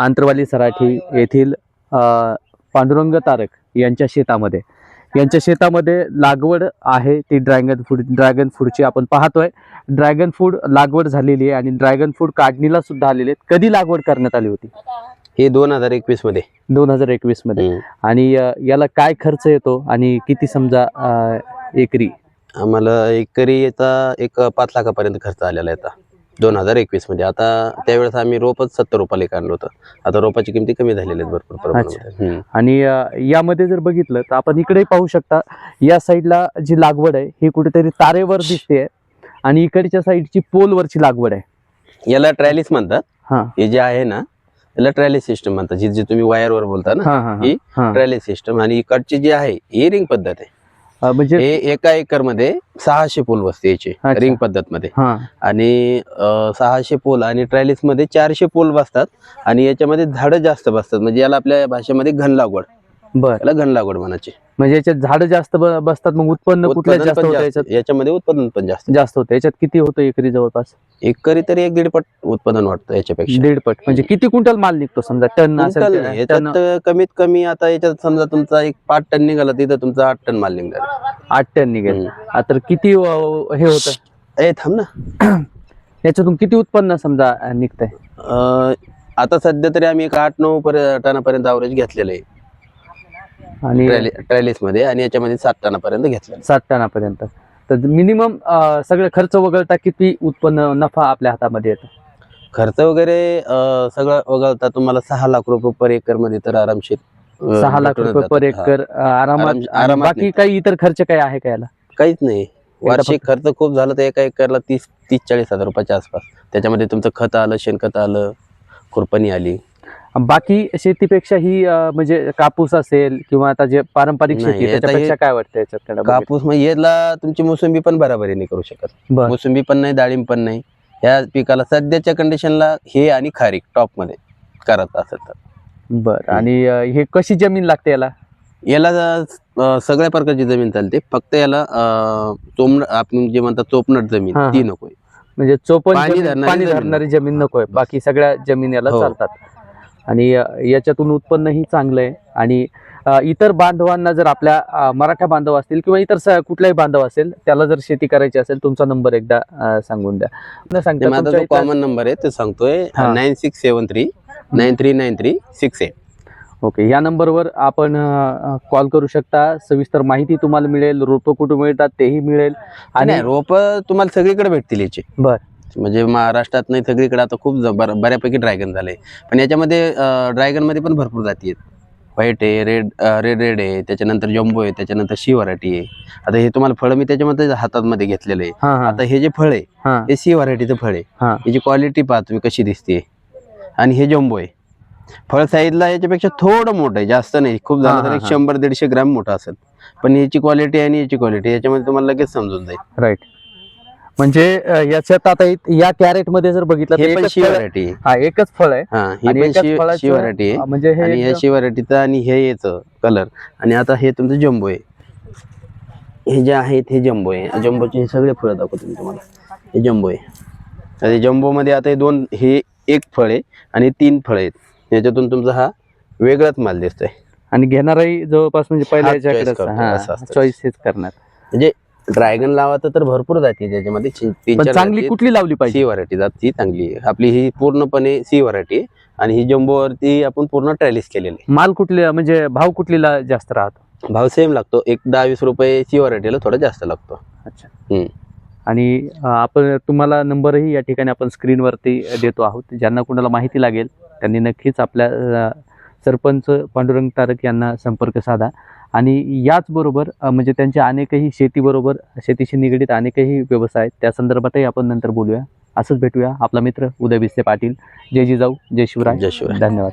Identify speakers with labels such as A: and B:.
A: आंतरवाली सराठी येथील पांडुरंग तारक यांच्या शेतामध्ये. यांच्या शेतामध्ये लागवड आहे ती ड्रॅगन फ्रूट ड्रॅगन फ्रूटची आपण पाहतोय. ड्रॅगन फ्रूट लागवड झालेली आहे आणि ड्रॅगन फ्रूट काढणीला सुद्धा आलेले आहेत. कधी लागवड करण्यात आली होती?
B: हे दोन हजार एकवीसमध्ये.
A: दोन हजार एकवीसमध्ये. आणि याला काय खर्च येतो आणि किती समजा एकरी?
B: आम्हाला एकरी येता एक पाच लाखापर्यंत खर्च आलेला आहे दोन हजार एकवीसमध्ये. आता त्यावेळेस आम्ही रोपच सत्तर रुपयाला आणलं होतं. आता रोपाची किमती कमी झालेल्या आहेत भरपूर प्रमाणामध्ये.
A: आणि यामध्ये जर बघितलं तर आपण इकडेही पाहू शकता या साईडला जी लागवड आहे ही कुठेतरी तारेवर दिसते आणि इकडच्या साईडची पोलवरची लागवड आहे.
B: याला ट्रॅलिस म्हणतात.
A: हा.
B: जे आहे ना त्याला ट्रॅलिस सिस्टम म्हणतात. जी जी तुम्ही वायरवर बोलता ना
A: हा
B: ट्रॅलिस सिस्टम आणि इकडची जी आहे ही रिंग पद्धत आहे.
A: म्हणजे
B: हे एका एकरमध्ये सहाशे पोल बसते याची
A: अच्छा.
B: रिंग पद्धत मध्ये
A: हा.
B: आणि अं, सहाशे पोल आणि ट्रॅलिसमध्ये चारशे पोल बसतात आणि याच्यामध्ये झाडं जास्त बसतात. म्हणजे याला आपल्या भाषेमध्ये घन लागवड.
A: बर.
B: याला घन लागवड म्हणायची.
A: म्हणजे याच्यात झाडं जास्त ब- बसतात मग उत्पन्न कुठल्या
B: उत्पादन
A: जास्त
B: पण
A: होतं
B: जास्त.
A: याच्यात?
B: याच्यामध्ये उत्पादन पण जास्त.
A: जास्त होतं. याच्यात किती होतं एकरी जवळपास?
B: एकरी तरी एक दीड पट उत्पादन वाटतं याच्यापेक्षा.
A: दीड पट. म्हणजे किती क्विंटल माल निघतो समजा? टन असेल
B: क्विंटल
A: तर.
B: नाही.
A: टन
B: याच्यात कमीत कमी आता याच्यात समजा तुमचा एक पाच टन निघाला तिथं तुमचा आठ टन माल निघाला
A: आठ टन निघेल. आ, तर किती अ, हे होतं?
B: ए थांब ना.
A: याच्यातून किती उत्पन्न समजा अ, निघतंय?
B: अं, आता सध्या तरी आम्ही एक आठ नऊ पर्यंत टनापर्यंत अवरेज घेतलेलं आहे.
A: आणि
B: ट्रॅलिसमध्ये आणि याच्यामध्ये सात टनापर्यंत घेतलेलं आहे.
A: सात टनापर्यंत. तर मिनिमम सगळे खर्च वगळता किती उत्पन्न नफा आपल्या हातामध्ये येतो?
B: खर्च वगैरे सगळं वगळता तुम्हाला सहा लाख रुपये पर एकरमध्ये तर आरामशीर
A: सहा लाख रुपये पर. एकर
B: आराम- आरामात
A: बाकी काही इतर खर्च काही आहे का याला?
B: काहीच नाही. वार्षिक खर्च खूप झाला तर एका एकरला तीस तीस चाळीस हजार रुपयाच्या आसपास. त्याच्यामध्ये तुमचं खत आलं शेणखत आलं खुरपणी आली.
A: बाकी शेतीपेक्षा ही अ, म्हणजे कापूस असेल किंवा आता जे पारंपरिक
B: नाही,
A: शेती
B: आता
A: त्याच्यापेक्षा
B: हे
A: काय वाटतं याच्यात
B: कापूस म्हणजे याला तुमची मोसंबी पण बराबरी नाही करू शकत.
A: बर.
B: मोसंबी पण नाही डाळिंब पण नाही. या पिकाला सध्याच्या कंडिशनला हे आणि खारीक टॉपमध्ये करत असेल तर.
A: बर आणि अ, हे कशी जमीन लागते याला?
B: याला अं, सगळ्या प्रकारची जमीन चालते. फक्त याला चोमण आपण जे म्हणतात चोपनट जमीन
A: हा,
B: ती. नकोय
A: म्हणजे चोपन
B: पाणी
A: जमीन-
B: धरणारी
A: पाणी
B: जमीन
A: धरणारी जमीन नकोय बाकी सगळ्या जमीन याला
B: हो.
A: चालतात. आणि याच्यातून उत्पन्नही चांगलं आहे आणि इतर बांधवांना जर आपल्या मराठा बांधव असतील किंवा इतर कुठलाही बांधव असेल त्याला जर शेती करायची असेल तुमचा नंबर एकदा सांगून द्या. सांगता
B: कॉमन नंबर आहे ते सांगतोय. Nine six seven three nine three nine three six eight
A: okay या नंबरवर आपण कॉल करू शकता. सविस्तर माहिती तुम्हाला मिळेल रोपं कुठे मिळतात तेही मिळेल. आणि
B: रोप तुम्हाला सगळीकडे भेटतील याचे.
A: बर.
B: म्हणजे महाराष्ट्रात नाही सगळीकडे आता खूप बर- बऱ्यापैकी ड्रॅगन झाले. पण याच्यामध्ये ड्रॅगनमध्ये पण भरपूर जाती आहेत. व्हाईट आहे रेड रेड रेड आहे त्याच्यानंतर जम्बो आहे त्याच्यानंतर सी व्हरायटी आहे. आता हे तुम्हाला फळ मी त्याच्यामध्ये हातामध्ये घेतलेलं आहे. आता हे जे फळ आहे
A: हा.
B: सी व्हरायटीचं फळ आहे. याची क्वालिटी पहा तुम्ही कशी दिसते आणि हे जम्बो आहे. फळ साईजला याच्यापेक्षा थोडं मोठं आहे जास्त नाही. खूप झालं तर एक. शंभर दीडशे ग्रॅम मोठं असेल. पण याची क्वालिटी आणि याची क्वालिटी याच्यामध्ये तुम्हाला लगेच समजून जाईल.
A: राईट म्हणजे याच्यात आता या कॅरेटमध्ये जर बघितलं तर
B: हे पण
A: एकच
B: शी
A: फळ-
B: व्हरायटी आहे
A: हा एकच फळ आहे.
B: हा ही
A: आणि
B: पण
A: एकाच
B: शी
A: फळाचं,
B: शी व्हरायटी आहे.
A: अ, म्हणजे हे
B: आणि
A: एकदम-
B: शी व्हरायटीचं आणि हे याचं कलर आणि आता हे तुमचं जम्बो आहे. हे जे आहेत हे जम्बो आहे. जम्बोचे हे सगळे फळं दाखवतो मी तुम्हाला. हे जम्बो आहे. आता जम्बो मध्ये आता हे दोन हे एक फळ आहे आणि तीन फळ आहेत. याच्यातून तुमचा हा वेगळाच माल दिसतोय.
A: आणि घेणाराही जवळपास म्हणजे
B: असतं.
A: चॉईस हेच करणार.
B: म्हणजे ड्रॅगन लावायचं तर भरपूर जाती त्याच्यामध्ये
A: चांगली. कुठली लावली पाहिजे?
B: सी व्हरायटी जात ती चांगली आपली ही पूर्णपणे सी व्हरायटी आहे आणि ही जम्बोवरती आपण पूर्ण ट्रॅलिस केलेली
A: माल कुठली म्हणजे भाव कुठलीला जास्त राहतो?
B: भाव सेम लागतो. एक दहा वीस रुपये सी व्हरायटीला थोडा जास्त लागतो.
A: अच्छा. आणि आपण तुम्हाला नंबरही या ठिकाणी आपण स्क्रीनवरती देतो आहोत. ज्यांना कुणाला माहिती लागेल त्यांनी नक्कीच आपल्या सरपंच पांडुरंग तारक यांना संपर्क साधा. आणि याचबरोबर म्हणजे त्यांच्या अनेकही शेतीबरोबर शेतीशी निगडीत अनेकही व्यवसाय आहेत. त्या संदर्भातही आपण नंतर बोलूया. असंच भेटूया. आपला मित्र उदय बिस्ते पाटील. जय जिजाऊ जय शिवराय.
B: जय शिवराय.
A: धन्यवाद.